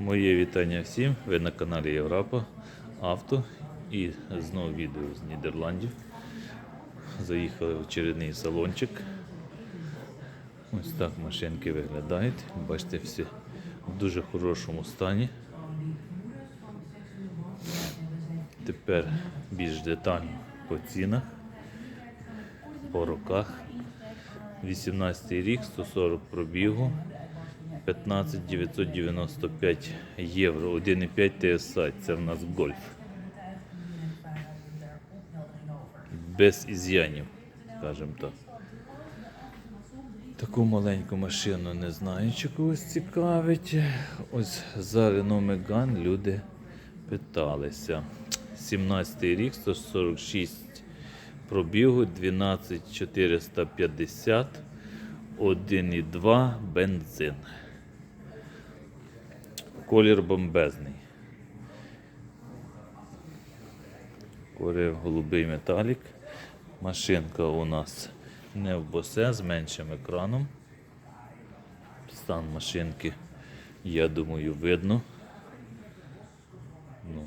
Моє вітання всім. Ви на каналі Європа Авто і знову відео з Нідерландів. Заїхали в очередний салончик. Ось так машинки виглядають. Бачите, всі в дуже хорошому стані. Тепер більш детально по цінах, по роках. 18 рік, 140 пробігу. 15 995 євро, 1,5 TSI, це в нас гольф. Без із'янів, скажімо так. Таку маленьку машину не знаю, чи когось цікавить. Ось за Renault Megane люди питалися. 17 рік, 146 пробігу, 12 450, 1,2 бензин. Колір бомбезний. Колір голубий металік. Машинка у нас не в босе з меншим екраном. Стан машинки, я думаю, видно. Ну,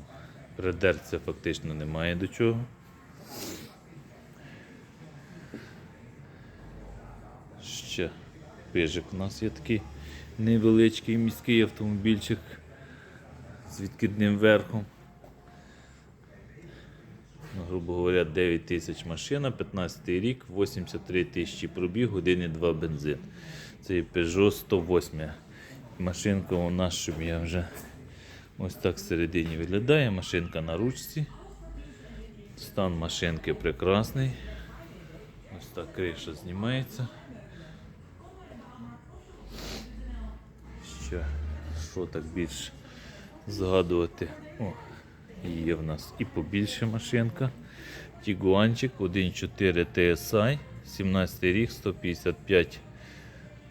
придерця фактично немає до чого. Ще пижик у нас є такий невеличкий міський автомобільчик з відкидним верхом. Ну, грубо говоря, 9 тисяч машина, 15 рік, 83 тисячі пробіг, 1,2 бензин. Це Peugeot 108. Машинка у нас, щоб я вже ось так всередині виглядає. Машинка на ручці. Стан машинки прекрасний. Ось так криша знімається. Ще що так більше згадувати? О, є в нас і побільше машинка. Тігуанчик 1.4 TSI, 17 рік, 155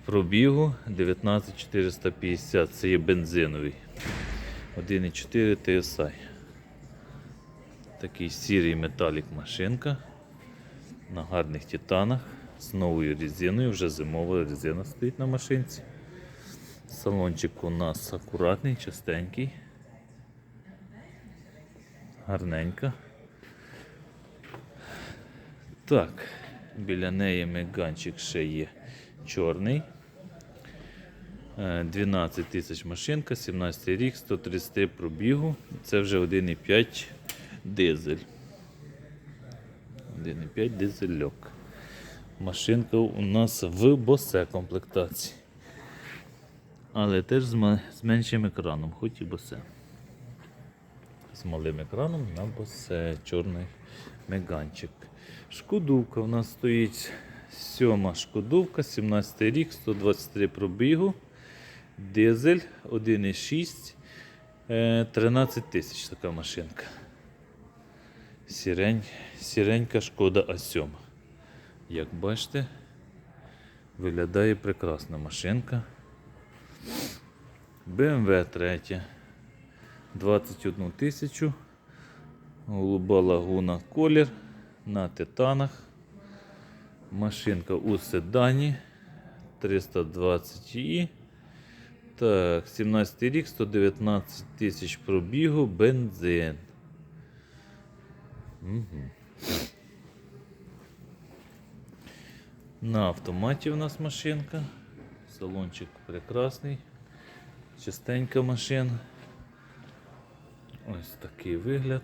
пробігу, 19450. Це є бензиновий. 1.4 TSI. Такий сірий металік машинка на гарних титанах з новою резиною. Вже зимова резина стоїть на машинці. Салончик у нас акуратний, чистенький. Гарненько. Так, біля неї меганчик ще є чорний. Е, 12 тисяч машинка, 17 рік, 133 пробігу. Це вже 1,5 дизель. 1,5 дизельок. Машинка у нас в босе комплектації. Але теж з, меншим екраном, хоч і босе. З малим екраном на босе чорний меганчик. Шкодувка у нас стоїть сьома шкодувка, 17 рік, 123 пробігу. Дизель 1,6, е, 13 тисяч така машинка. Сірень, сіренька шкода А7. Як бачите, виглядає прекрасна машинка. BMW 3. 21 тисячу. Голуба лагуна колір на титанах. Машинка у седані 320 і. Так, 17 рік, 119 тисяч пробігу, бензин. Угу. На автоматі у нас машинка. Салончик прекрасний. Чистенька машина. Ось такий вигляд.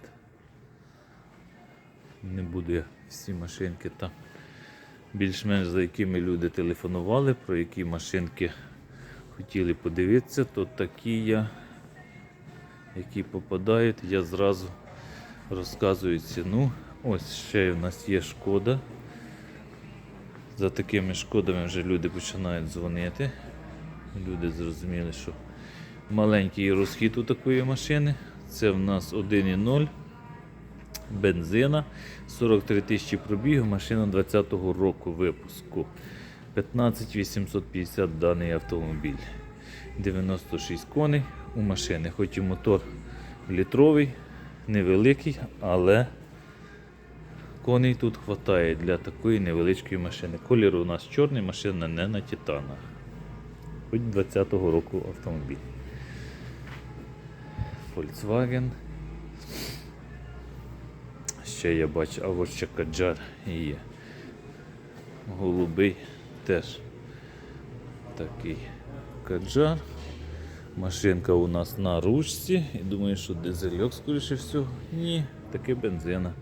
Не буду я всі машинки там більш-менш за якими люди телефонували, про які машинки хотіли подивитися, то такі я, які попадають, я зразу розказую ціну. Ось ще в нас є шкода. За такими шкодами вже люди починають дзвонити. Люди зрозуміли, що маленький розхід у такої машини. Це в нас 1,0 бензина, 43 тисячі пробігу, машина 20-го року випуску. 15 850 даний автомобіль. 96 коней у машини. Хоч і мотор літровий, невеликий, але коней тут вистачає для такої невеличкої машини. Колір у нас чорний, машина не на титанах. Хоч 20-го року автомобіль. Volkswagen. Ще я бачу, а ось ще Каджар є. Голубий теж такий Каджар. Машинка у нас на ручці. І думаю, що дизельок, скоріше всього. Ні, таки бензина.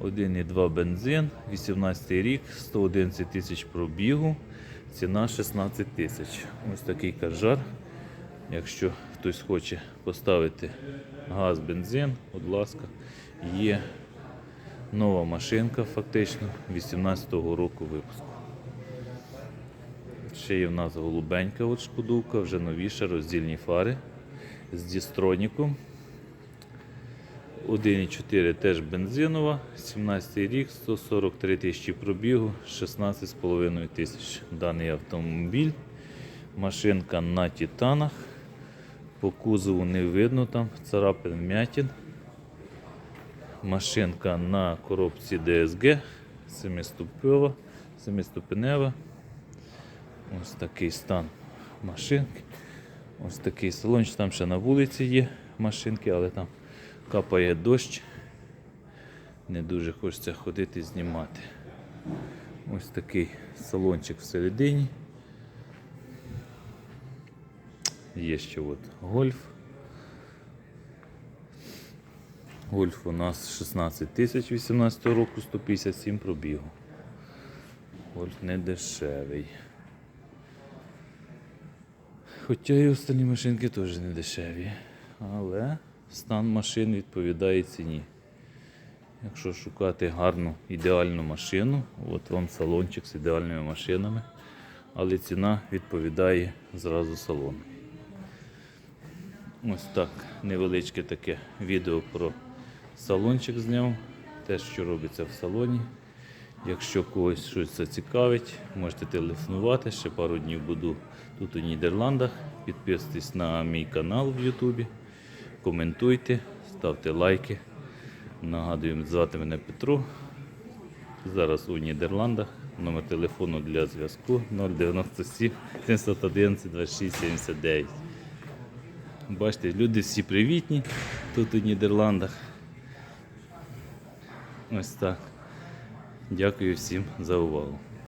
1,2 бензин, 18 рік, 111 тисяч пробігу, ціна 16 тисяч. Ось такий кажар. Якщо хтось хоче поставити газ, бензин, будь ласка, є нова машинка, фактично, 18-го року випуску. Ще є в нас голубенька от шкодувка, вже новіша, роздільні фари з дістроніком. 1,4 теж бензинова, 17 рік, 143 тисячі пробігу, 16,5 тисяч. Даний автомобіль. Машинка на титанах. По кузову не видно там царапин вмятин. Машинка на коробці DSG, 7-ступенева, 7-ступенева. Ось такий стан машинки. Ось такий салончик. Там ще на вулиці є машинки, але там капає дощ. Не дуже хочеться ходити знімати. Ось такий салончик всередині. Є ще от гольф. Гольф у нас 16 тисяч 18 року, 157 пробігу. Гольф не дешевий. Хоча і останні машинки теж не дешеві. Але стан машин відповідає ціні. Якщо шукати гарну ідеальну машину, от вам салончик з ідеальними машинами, але ціна відповідає зразу салону. Ось так невеличке таке відео про салончик зняв, те, що робиться в салоні. Якщо когось щось зацікавить, можете телефонувати. Ще пару днів буду тут у Нідерландах. Підписуйтесь на мій канал в Ютубі, коментуйте, ставте лайки. Нагадую, звати мене Петро. Зараз у Нідерландах. Номер телефону для зв'язку 097 711 26 79. Бачите, люди всі привітні тут у Нідерландах. Ось так. Дякую всім за увагу.